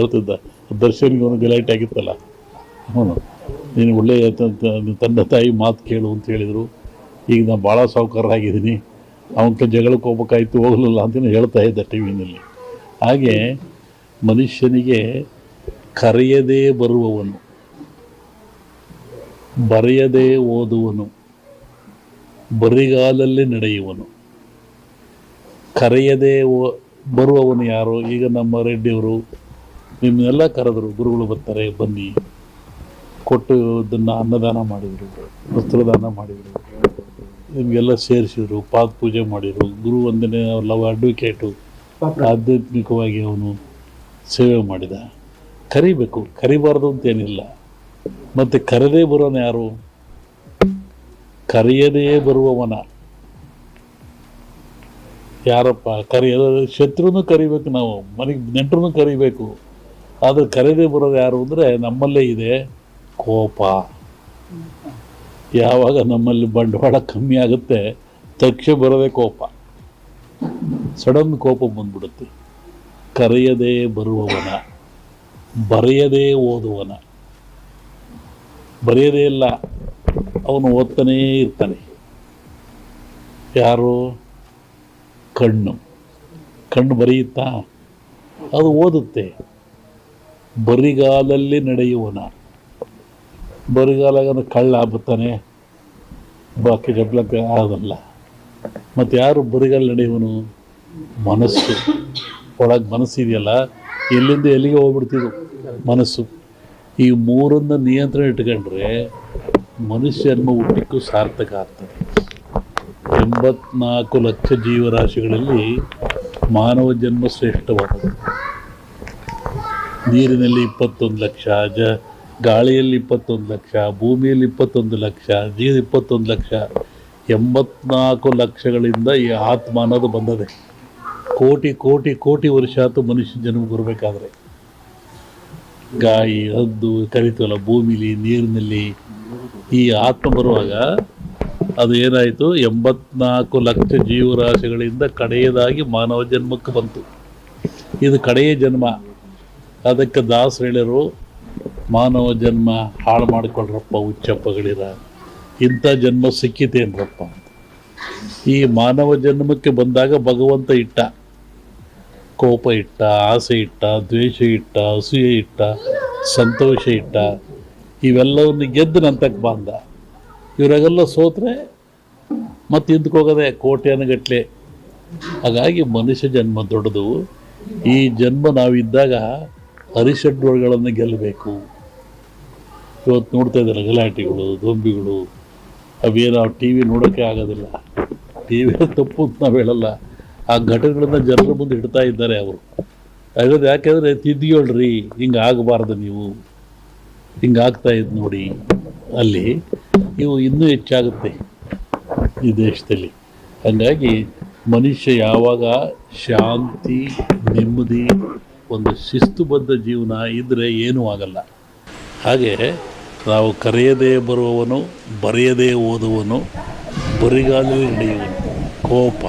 ಹೇಳ್ತಿದ್ದ, ದರ್ಶನ್ಗೆ ಅವನು ಗಲಾಟೆ ಆಗಿತ್ತಲ್ಲ. ಹ್ಞೂ ನೀನು ಒಳ್ಳೆಯ ತಂದೆ ತಾಯಿ ಮಾತು ಕೇಳು ಅಂತ ಹೇಳಿದರು. ಈಗ ನಾನು ಭಾಳ ಸಾವುಕಾರ ಆಗಿದ್ದೀನಿ ಅವನ ಜಗಳಕ್ಕೆ ಹೋಗ್ಬೇಕಾಯ್ತು, ಹೋಗಲಿಲ್ಲ ಅಂತ ಹೇಳ್ತಾ ಇದ್ದ ಟಿ ವಿನಲ್ಲಿ ಹಾಗೆ ಮನುಷ್ಯನಿಗೆ ಕರೆಯದೇ ಬರುವವನು, ಬರೆಯದೇ ಓದುವನು, ಬರಿಗಾಲಲ್ಲಿ ನಡೆಯುವನು, ಕರೆಯದೇ ಓ- ಬರುವವನು ಯಾರು? ಈಗ ನಮ್ಮ ರೆಡ್ಡಿಯವರು ನಿಮ್ಮನ್ನೆಲ್ಲ ಕರೆದರು ಗುರುಗಳು ಬರ್ತಾರೆ ಬನ್ನಿ. ಕೊಟ್ಟು ಇದನ್ನು ಅನ್ನದಾನ ಮಾಡಿದರು ವಸ್ತ್ರದಾನ ಮಾಡಿದರು. ನಿಮಗೆಲ್ಲ ಸೇರಿಸಿದರು ಪಾದ ಪೂಜೆ ಮಾಡಿದರು. ಗುರು ಒಂದನೇ ಲವ್ ಅಡ್ವೊಕೇಟು ಆಧ್ಯಾತ್ಮಿಕವಾಗಿ ಅವನು ಸೇವೆ ಮಾಡಿದ. ಕರಿಬೇಕು ಕರಿಬಾರ್ದು ಅಂತೇನಿಲ್ಲ. ಮತ್ತು ಕರೆದೇ ಬರೋನು ಯಾರು? ಕರೆಯದೇ ಬರುವವನ. ಯಾರಪ್ಪ? ಕರೆಯದ ಶತ್ರುನೂ ಕರಿಬೇಕು ನಾವು ಮನೆಗೆ ನೆಂಟರನ್ನು ಕರಿಬೇಕು. ಆದರೆ ಕರೆದೇ ಬರೋದು ಯಾರು ಅಂದರೆ ನಮ್ಮಲ್ಲೇ ಇದೆ ಕೋಪ. ಯಾವಾಗ ನಮ್ಮಲ್ಲಿ ಬಂಡವಾಳ ಕಮ್ಮಿ ಆಗುತ್ತೆ, ತಕ್ಷಣ ಬರೋದೇ ಕೋಪ. ಸಡನ್ ಕೋಪ ಬಂದ್ಬಿಡುತ್ತೆ. ಕರೆಯದೇ ಬರುವವನ, ಬರೆಯದೇ ಓದುವನ ಬರೆಯದೇ ಇಲ್ಲ, ಅವನು ಓದ್ತಾನೇ ಇರ್ತಾನೆ. ಯಾರು? ಕಣ್ಣು. ಕಣ್ಣು ಬರೆಯುತ್ತಾ? ಅದು ಓದುತ್ತೆ. ಬರಿಗಾಲಲ್ಲಿ ನಡೆಯುವನ. ಬರಿಗಾಲಾಗ ಕಳ್ಳ ಬರ್ತಾನೆ ಬಾಕಿ ಜಬ್ಲಕ್ಕೆ ಆಗಲ್ಲ. ಮತ್ತು ಯಾರು ಬರಿಗಾಲ ನಡೆಯುವನು? ಮನಸ್ಸು. ಒಳಗೆ ಮನಸ್ಸಿದೆಯಲ್ಲ ಎಲ್ಲಿಂದ ಎಲ್ಲಿಗೆ ಹೋಗ್ಬಿಡ್ತಿದ್ದು ಮನಸ್ಸು. ಈ ಮೂರನ್ನ ನಿಯಂತ್ರಣ ಇಟ್ಕೊಂಡ್ರೆ ಮನುಷ್ಯನ್ಮ ಹುಟ್ಟಿಕ್ಕೂ ಸಾರ್ಥಕ ಆಗ್ತದೆ. ಎಂಬತ್ನಾಲ್ಕು ಲಕ್ಷ ಜೀವರಾಶಿಗಳಲ್ಲಿ ಮಾನವ ಜನ್ಮ ಶ್ರೇಷ್ಠವಾದದ್ದು. ನೀರಿನಲ್ಲಿ ಇಪ್ಪತ್ತೊಂದು ಲಕ್ಷ, ಜ, ಗಾಳಿಯಲ್ಲಿ ಇಪ್ಪತ್ತೊಂದು ಲಕ್ಷ, ಭೂಮಿಯಲ್ಲಿ ಇಪ್ಪತ್ತೊಂದು ಲಕ್ಷ ಜೀವ ಇಪ್ಪತ್ತೊಂದು ಲಕ್ಷ, ಎಂಬತ್ನಾಲ್ಕು ಲಕ್ಷಗಳಿಂದ ಈ ಆತ್ಮ ಅನ್ನೋದು ಬಂದದೆ. ಕೋಟಿ ಕೋಟಿ ಕೋಟಿ ವರ್ಷ ಆತು ಮನುಷ್ಯ ಜನ್ಮ ಬರಬೇಕಾದ್ರೆ. ಗಾಯಿ, ಹದ್ದು ಕರಿತೀವಲ್ಲ ಭೂಮಿಲಿ, ನೀರಿನಲ್ಲಿ ಈ ಆತ್ಮ ಬರುವಾಗ ಅದು ಏನಾಯಿತು? ಎಂಬತ್ನಾಲ್ಕು ಲಕ್ಷ ಜೀವರಾಶಿಗಳಿಂದ ಕಡೆಯದಾಗಿ ಮಾನವ ಜನ್ಮಕ್ಕೆ ಬಂತು. ಇದು ಕಡೆಯ ಜನ್ಮ. ಅದಕ್ಕೆ ದಾಸರು ಹೇಳಿರು ಮಾನವ ಜನ್ಮ ಹಾಳು ಮಾಡ್ಕೊಳ್ರಪ್ಪ, ಹುಚ್ಚಪ್ಪಗಳಿರ. ಇಂಥ ಜನ್ಮ ಸಿಕ್ಕಿತೇನ್ರಪ್ಪ? ಈ ಮಾನವ ಜನ್ಮಕ್ಕೆ ಬಂದಾಗ ಭಗವಂತ ಇಟ್ಟ. ಕೋಪ ಇಟ್ಟ, ಆಸೆ ಇಟ್ಟ, ದ್ವೇಷ ಇಟ್ಟ, ಅಸೂಯೆ ಇಟ್ಟ, ಸಂತೋಷ ಇಟ್ಟ. ಇವೆಲ್ಲವನ್ನು ಗೆದ್ದು ನಂತಕ್ಕೆ ಬಂದ. ಇವರಾಗೆಲ್ಲ ಸೋತ್ರೆ ಮತ್ತೆ ಹಿಂದ್ಕೋಗದೆ ಕೋಟ್ಯಾನುಗಟ್ಲೆ ಹಾಗಾಗಿ ಮನುಷ್ಯ ಜನ್ಮ ದೊಡ್ಡದು. ಈ ಜನ್ಮ ನಾವಿದ್ದಾಗ ಅರಿಷಡ್ವರ್ಗಳನ್ನು ಗೆಲ್ಲಬೇಕು. ಇವತ್ತು ನೋಡ್ತಾ ಇದ್ದಾರೆ ಗಲಾಟೆಗಳು ದೊಂಬಿಗಳು ಅವೇನು ಟಿ ವಿ ನೋಡೋಕ್ಕೆ ಆಗೋದಿಲ್ಲ. ಟಿ ವಿ ತಪ್ಪು ಅಂತ ನಾವು ಹೇಳಲ್ಲ. ಆ ಘಟನೆಗಳನ್ನು ಜನರ ಮುಂದೆ ಇಡ್ತಾ ಇದ್ದಾರೆ ಅವರು. ಹಾಗಾದ್ರೆ ಯಾಕೆಂದರೆ ತಿದ್ದಿಯೊಳ್ರಿ ಹಿಂಗೆ ಆಗಬಾರ್ದು ನೀವು. ಹಿಂಗೆ ಆಗ್ತಾ ಇದ್ದು ನೋಡಿ. ಅಲ್ಲಿ ಇವು ಇನ್ನೂ ಹೆಚ್ಚಾಗುತ್ತೆ ಈ ದೇಶದಲ್ಲಿ. ಹಾಗಾಗಿ ಮನುಷ್ಯ ಯಾವಾಗ ಶಾಂತಿ, ನೆಮ್ಮದಿ ಒಂದು ಶಿಸ್ತುಬದ್ಧ ಜೀವನ ಇದ್ದರೆ ಏನೂ ಆಗಲ್ಲ. ಹಾಗೆ ನಾವು ಕರೆಯದೇ ಬರುವವನು, ಬರೆಯದೇ ಓದುವನು ಬರಿಗಾಲಲ್ಲಿ ನಡೆಯುವನು ಕೋಪ,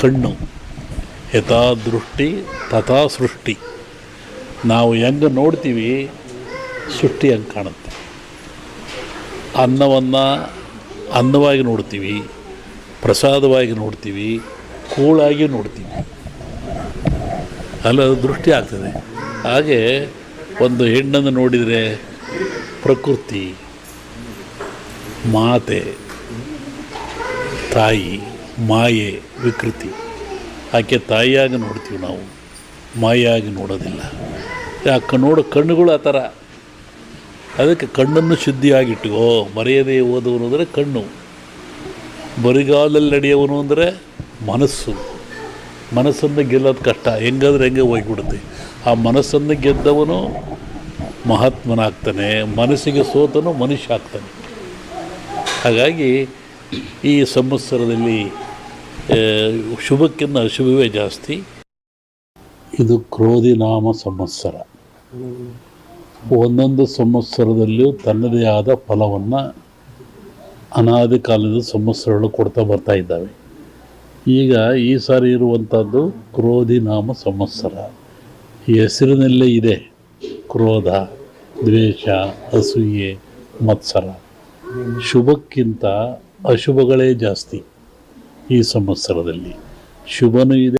ಕಣ್ಣು ಯಥಾ ದೃಷ್ಟಿ ತಥಾ ಸೃಷ್ಟಿ ನಾವು ಹೆಂಗೆ ನೋಡ್ತೀವಿ, ಸೃಷ್ಟಿ ಹಂಗೆ ಕಾಣುತ್ತೆ. ಅನ್ನವನ್ನು ಅನ್ನವಾಗಿ ನೋಡ್ತೀವಿ, ಪ್ರಸಾದವಾಗಿ ನೋಡ್ತೀವಿ, ಕೂಳಾಗಿ ನೋಡ್ತೀವಿ. ಅಲ್ಲ ಅದು ದೃಷ್ಟಿ ಆಗ್ತದೆ. ಹಾಗೆ ಒಂದು ಹೆಣ್ಣನ್ನು ನೋಡಿದರೆ ಪ್ರಕೃತಿ, ಮಾತೆ, ತಾಯಿ, ಮಾಯೆ, ವಿಕೃತಿ. ಆಕೆ ತಾಯಿಯಾಗಿ ನೋಡ್ತೀವಿ ನಾವು ಮಾಯಾಗಿ ನೋಡೋದಿಲ್ಲ. ಯಾಕೆ ನೋಡೋ ಕಣ್ಣುಗಳು ಆ ಥರ. ಅದಕ್ಕೆ ಕಣ್ಣನ್ನು ಶುದ್ಧಿಯಾಗಿಟ್ಟುಕೋ ಮರೆಯದೇ ಓದುವನು ಅಂದರೆ ಕಣ್ಣು. ಬರಿಗಾಲಲ್ಲಿ ನಡೆಯುವನು ಅಂದರೆ ಮನಸ್ಸು. ಮನಸ್ಸನ್ನು ಗೆಲ್ಲೋದು ಕಷ್ಟ. ಹೆಂಗಾದ್ರೆ ಹೆಂಗೆ ಹೋಗ್ಬಿಡುತ್ತೆ. ಆ ಮನಸ್ಸನ್ನು ಗೆದ್ದವನು ಮಹಾತ್ಮನಾಗ್ತಾನೆ, ಮನಸ್ಸಿಗೆ ಸೋತನು ಮನುಷ್ಯ ಆಗ್ತಾನೆ. ಹಾಗಾಗಿ ಈ ಸಂವತ್ಸರದಲ್ಲಿ ಶುಭಕ್ಕಿಂತ ಅಶುಭವೇ ಜಾಸ್ತಿ. ಇದು ಕ್ರೋಧಿನಾಮ ಸಂವತ್ಸರ. ಒಂದೊಂದು ಸಂವತ್ಸರದಲ್ಲಿಯೂ ತನ್ನದೇ ಆದ ಫಲವನ್ನು ಅನಾದಿ ಕಾಲದ ಸಂವತ್ಸರಗಳು ಕೊಡ್ತಾ ಬರ್ತಾ ಇದ್ದಾವೆ. ಈಗ ಈ ಸಾರಿ ಇರುವಂಥದ್ದು ಕ್ರೋಧಿ ನಾಮ ಸಂವತ್ಸರ. ಈ ಹೆಸರಿನಲ್ಲೇ ಇದೆ ಕ್ರೋಧ, ದ್ವೇಷ, ಅಸೂಯೆ, ಮತ್ಸರ. ಶುಭಕ್ಕಿಂತ ಅಶುಭಗಳೇ ಜಾಸ್ತಿ ಈ ಸಂವತ್ಸರದಲ್ಲಿ. ಶುಭನೂ ಇದೆ.